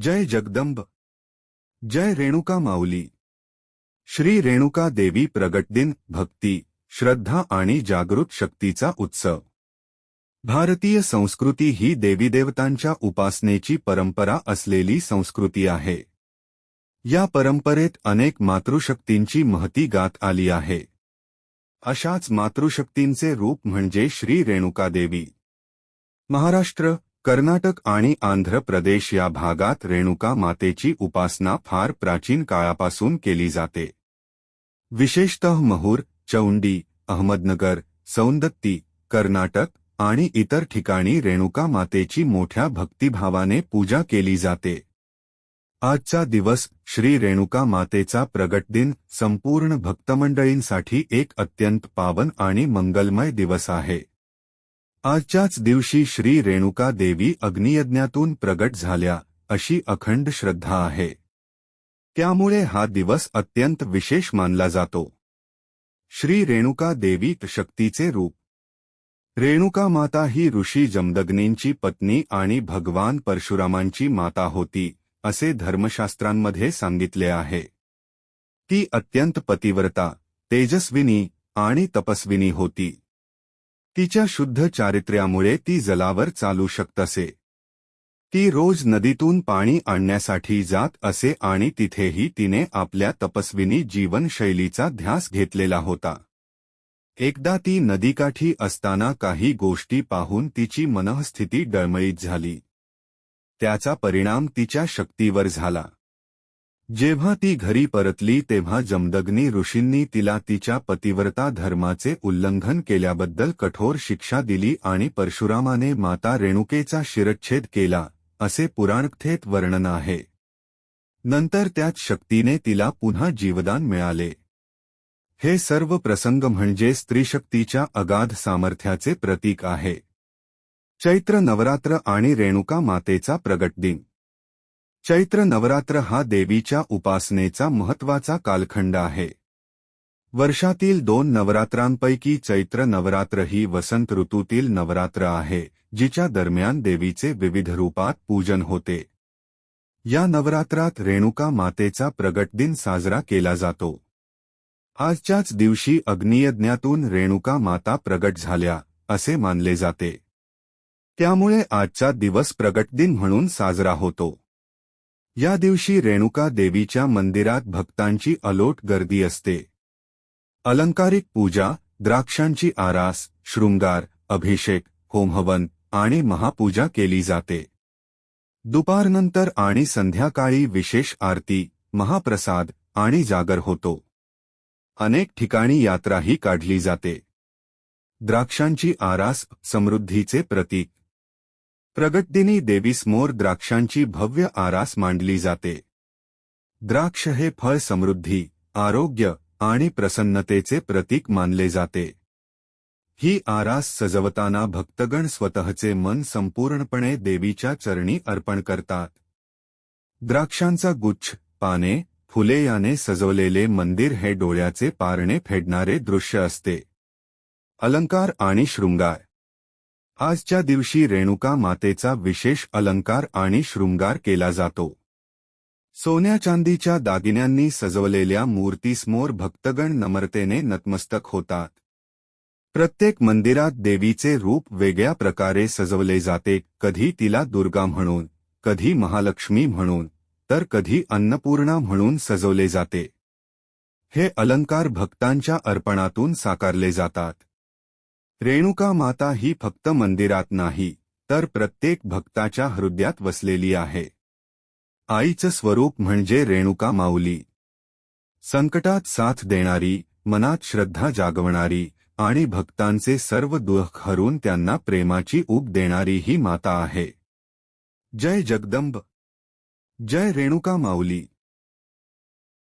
जय जगदंब. जय रेणुका माऊली. श्री रेणुका देवी प्रगटदिन भक्ती श्रद्धा आणि जागृत शक्तीचा उत्सव. भारतीय संस्कृती ही देवीदेवतांच्या उपासनेची परंपरा असलेली संस्कृती आहे. या परंपरेत अनेक मातृशक्तींची महती गात आली आहे. अशाच मातृशक्तींचे रूप म्हणजे श्री रेणुका देवी. महाराष्ट्र कर्नाटक आणि आंध्र प्रदेश या भागात रेणुका मातेची उपासना फार प्राचीन काळापासून केली जाते. विशेषतः महूर चौंडी अहमदनगर सौंदत्ती कर्नाटक आणि इतर ठिकाणी रेणुका मातेची मोठ्या भक्तिभावाने पूजा केली जाते. आजचा दिवस श्री रेणुका मातेचा प्रगट दिन संपूर्ण भक्तमंडळींसाठी एक अत्यंत पावन आणि मंगलमय दिवस आहे. आजच्याच दिवशी श्री रेणुका देवी अग्नियज्ञातून प्रगट झाल्या अशी अखंड श्रद्धा आहे. त्यामुळे हा दिवस अत्यंत विशेष मानला जातो. श्री रेणुका देवी शक्तीचे रूप. रेणुका माता ही ऋषी जमदग्नींची पत्नी आणि भगवान परशुरामांची माता होती असे धर्मशास्त्रांमध्ये सांगितले आहे. ती अत्यंत पतिव्रता तेजस्विनी आणि तपस्विनी होती. तिच्या शुद्ध चारित्र्यामुळे ती जलावर चालू शकत असे. ती रोज नदीतून पाणी आणण्यासाठी जात असे आणि तिथेही तिने आपल्या तपस्विनी जीवनशैलीचा ध्यास घेतलेला होता. एकदा ती नदीकाठी असताना काही गोष्टी पाहून तिची मनःस्थिती डळमळीत झाली. त्याचा परिणाम तिच्या शक्तीवर झाला. जेव्हा ती घरी परतली तेव्हा जमदग्नी ऋषींनी तिला तिच्या पतिव्रता धर्माचे उल्लंघन केल्याबद्दल कठोर शिक्षा दिली आणि परशुरामाने माता रेणुकेचा शिरच्छेद केला असे पुराणथेत वर्णन आहे. नंतर त्याच शक्तीने तिला पुन्हा जीवदान मिळाले. हे सर्व प्रसंग म्हणजे स्त्रीशक्तीच्या अगाध सामर्थ्याचे प्रतीक आहे. चैत्र नवरात्र आणि रेणुका मातेचा प्रगट दिन. चैत्र नवरात्र हा देवीच्या उपासनेचा महत्त्वाचा कालखंड आहे. वर्षातील दोन नवरात्रांपैकी चैत्र नवरात्र ही वसंत ऋतूतील नवरात्र आहे जिच्या दरम्यान देवीचे विविध रूपात पूजन होते. या नवरात्रात रेणुका मातेचा प्रगट दिन साजरा केला जातो. आजच्याच दिवशी अग्नियज्ञातून रेणुका माता प्रगट झाल्या असे मानले जाते. त्यामुळे आजचा दिवस प्रगट दिन म्हणून साजरा होतो. या दिवशी रेणुका देवीच्या मंदिरात भक्तांची अलोट गर्दी असते. अलंकारिक पूजा द्राक्षांची आरास शृंगार अभिषेक होमहवन आणि महापूजा केली जाते. दुपारनंतर आणि संध्याकाळी विशेष आरती महाप्रसाद आणि जागर होतो. अनेक ठिकाणी यात्राही काढली जाते. द्राक्षांची आरास समृद्धीचे प्रतीक प्रगटदिनी देवीसमोर द्राक्षांची भव्य आरास मांडली जाते. द्राक्ष हे फळ समृद्धी आरोग्य आणि प्रसन्नतेचे प्रतीक मानले जाते. ही आरास सजवताना भक्तगण स्वतःचे मन संपूर्णपणे देवीच्या चरणी अर्पण करतात. द्राक्षांचा गुच्छ पाने फुले याने सजवलेले मंदिर हे डोळ्याचे पारणे फेडणारे दृश्य असते. अलंकार आणि शृंगार आजच्या दिवशी रेणुका मातेचा विशेष अलंकार आणि शृंगार केला जातो. सोन्या चांदीच्या दागिन्यांनी सजवलेल्या मूर्तीसमोर भक्तगण नम्रतेने नतमस्तक होतात. प्रत्येक मंदिरात देवीचे रूप वेगळ्या प्रकारे सजवले जाते कधी तिला दुर्गा म्हणून कधी महालक्ष्मी म्हणून तर कधी अन्नपूर्णा म्हणून सजवले जाते. हे अलंकार भक्तांच्या अर्पणातून साकारले जातात. रेणुका माता ही फक्त मंदिरात नाही तर प्रत्येक भक्ताच्या हृदयात वसलेली आहे. आईचं स्वरूप म्हणजे रेणुका माऊली. संकटात साथ देणारी मनात श्रद्धा जागवणारी आणि भक्तांचे सर्व दुःख हरून त्यांना प्रेमाची ऊब देणारी ही माता आहे. जय जगदंब. जय रेणुका माऊली.